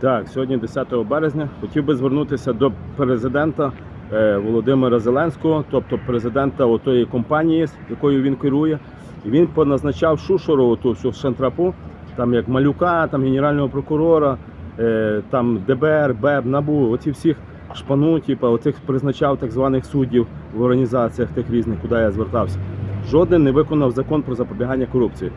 Так, сьогодні 10 березня. Хотів би звернутися до президента е, Володимира Зеленського, тобто президента отої компанії, якою він керує. І він поназначав Шушору, ту всю шантрапу, там як Малюка, там генерального прокурора, е, там ДБР, БЕБ, НАБУ, оці всіх шпану, типу, оцих призначав так званих суддів в організаціях тих різних, куди я звертався. Жоден не виконав закон про запобігання корупції.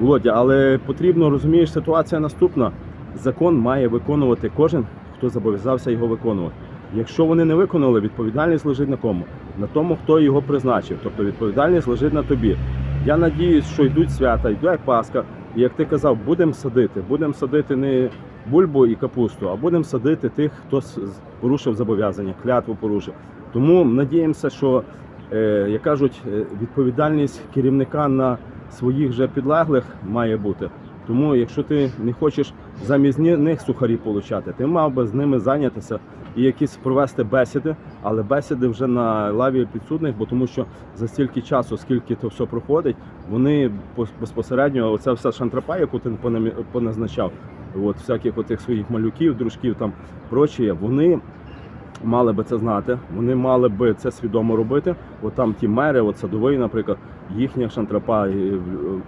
Володя, але потрібно розумієш, ситуація наступна. Закон має виконувати кожен, хто зобов'язався його виконувати. Якщо вони не виконали, відповідальність лежить на кому? На тому, хто його призначив. Тобто відповідальність лежить на тобі. Я надіюсь, що йдуть свята, йде Пасха. І як ти казав, будемо садити. Будемо садити не бульбу і капусту, а будемо садити тих, хто порушив зобов'язання, клятву порушив. Тому надіємося, що, е, як кажуть, е, відповідальність керівника на своїх же підлеглих має бути. Тому, якщо ти не хочеш замість них сухарі получати, ти мав би з ними зайнятися і якісь провести бесіди, але бесіди вже на лаві підсудних, бо тому що за стільки часу, скільки то все проходить, вони пос- безпосередньо оця вся шантрапа, яку ти поназначав, от всяких отих своїх малюків, дружків там прочі, вони мали би це знати, вони мали би це свідомо робити. От там ті мери, от садовий, наприклад, їхня шантрапа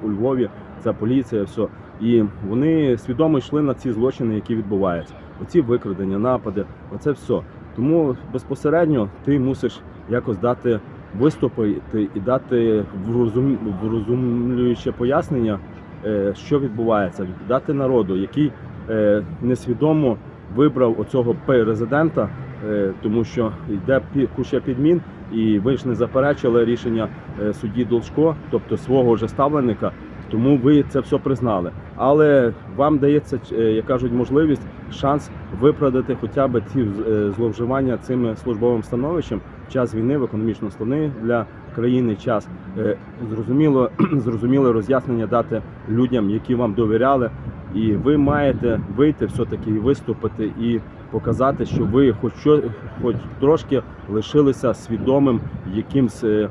у Львові, це поліція, все. І вони свідомо йшли на ці злочини, які відбуваються. Оці викрадення, напади, оце все. Тому безпосередньо ти мусиш якось дати виступити і дати врозум... врозумлююче пояснення, е, що відбувається, дати народу, який е, несвідомо вибрав оцього президента, тому що йде куча підмін, і ви ж не заперечили рішення е, судді Должко, тобто свого вже ставленика. Тому ви це все признали. Але вам дається, е, як кажуть, можливість, шанс виправдати хоча б ці е, зловживання цим службовим становищем час війни в економічно складний для країни час. Е, Зрозуміло, зрозуміле роз'яснення дати людям, які вам довіряли, і ви маєте вийти все-таки і виступити і показати, що ви хоч хоч трошки лишилися свідомим якимсь е,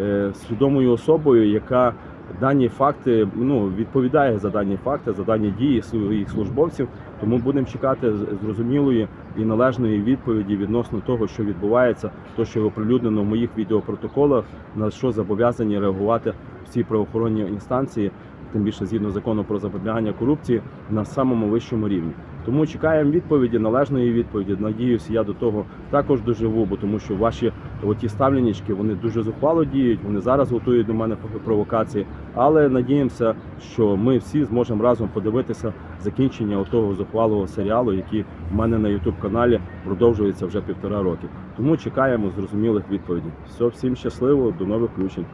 е, свідомою особою, яка дані факти ну відповідає за дані факти, за дані дії своїх службовців. Тому будемо чекати зрозумілої і належної відповіді відносно того, що відбувається, то що оприлюднено в моїх відеопротоколах, на що зобов'язані реагувати всі правоохоронні інстанції, тим більше згідно закону про запобігання корупції на самому вищому рівні. Тому чекаємо відповіді, належної відповіді. Надіюсь, я до того також доживу, бо тому що ваші оті ставленічки вони дуже зухвало діють. Вони зараз готують до мене провокації. Але надіємося, що ми всі зможемо разом подивитися закінчення того зухвалого серіалу, який в мене на youtube каналі продовжується вже півтора роки. Тому чекаємо зрозумілих відповідей. Все, всім щасливо, до нових включень.